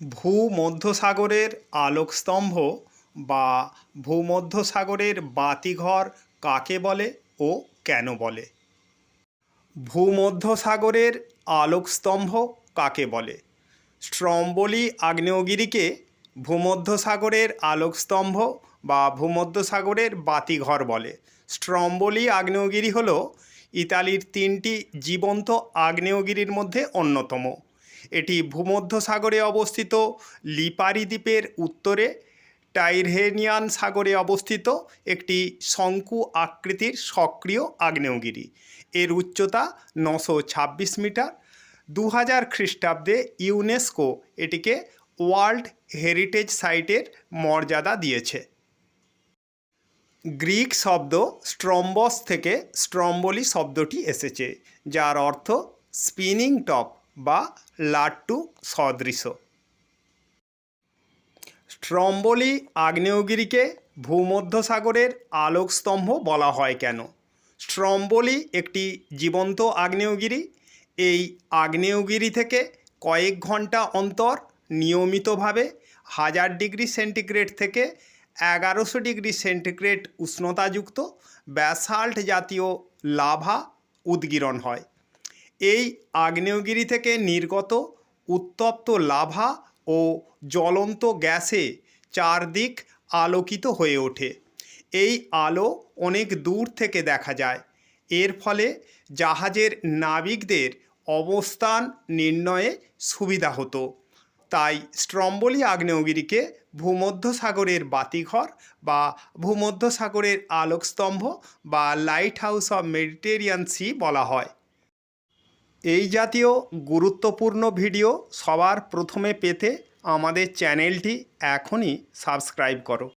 ভূমধ্যসাগরের আলোকস্তম্ভ বা ভূমধ্যসাগরের বাতিঘর কাকে বলে ও কেন বলে? ভূমধ্যসাগরের আলোকস্তম্ভ কাকে বলে? স্ট্রম্বলি আগ্নেয়গিরিকে ভূমধ্যসাগরের আলোকস্তম্ভ বা ভূমধ্যসাগরের বাতিঘর বলে। স্ট্রম্বলি আগ্নেয়গিরি হল ইতালির তিনটি জীবন্ত আগ্নেয়গিরির মধ্যে অন্যতম। এটি ভূমধ্যসাগরে অবস্থিত, লিপারি দ্বীপের উত্তরে, টাইরহেনিয়ান সাগরে অবস্থিত একটি শঙ্কু আকৃতির সক্রিয় আগ্নেয়গিরি। এর উচ্চতা নশো ছাব্বিশ মিটার। দু হাজার খ্রিস্টাব্দে ইউনেস্কো এটিকে ওয়ার্ল্ড হেরিটেজ সাইটের মর্যাদা দিয়েছে। গ্রিক শব্দ স্ট্রম্বস থেকে স্ট্রম্বলি শব্দটি এসেছে, যার অর্থ স্পিনিং টপ। বা লাট্টু সদৃশ। স্ট্রম্বলি আগ্নেয়গিরিকে ভূমধ্যসাগরের আলোকস্তম্ভ বলা হয় কেন? স্ট্রম্বলি একটি জীবন্ত আগ্নেয়গিরি। এই আগ্নেয়গিরি থেকে কয়েক ঘণ্টা অন্তর নিয়মিতভাবে হাজার ডিগ্রি সেন্টিগ্রেড থেকে এগারোশো ডিগ্রি সেন্টিগ্রেড উষ্ণতাযুক্ত ব্যাসাল্ট জাতীয় লাভা উদ্গীরণ হয়। এই আগ্নেয়গিরি থেকে নির্গত উত্তপ্ত লাভা ও জ্বলন্ত গ্যাসে চারদিক আলোকিত হয়ে ওঠে। এই আলো অনেক দূর থেকে দেখা যায়। এর ফলে জাহাজের নাবিকদের অবস্থান নির্ণয়ে সুবিধা হতো। তাই স্ট্রম্বলি আগ্নেয়গিরিকে ভূমধ্যসাগরের বাতিঘর বা ভূমধ্যসাগরের আলোকস্তম্ভ বা lighthouse of Mediterranean sea বলা হয়। এই জাতীয় গুরুত্বপূর্ণ ভিডিও সবার প্রথমে পেতে আমাদের চ্যানেলটি এখনই সাবস্ক্রাইব করো।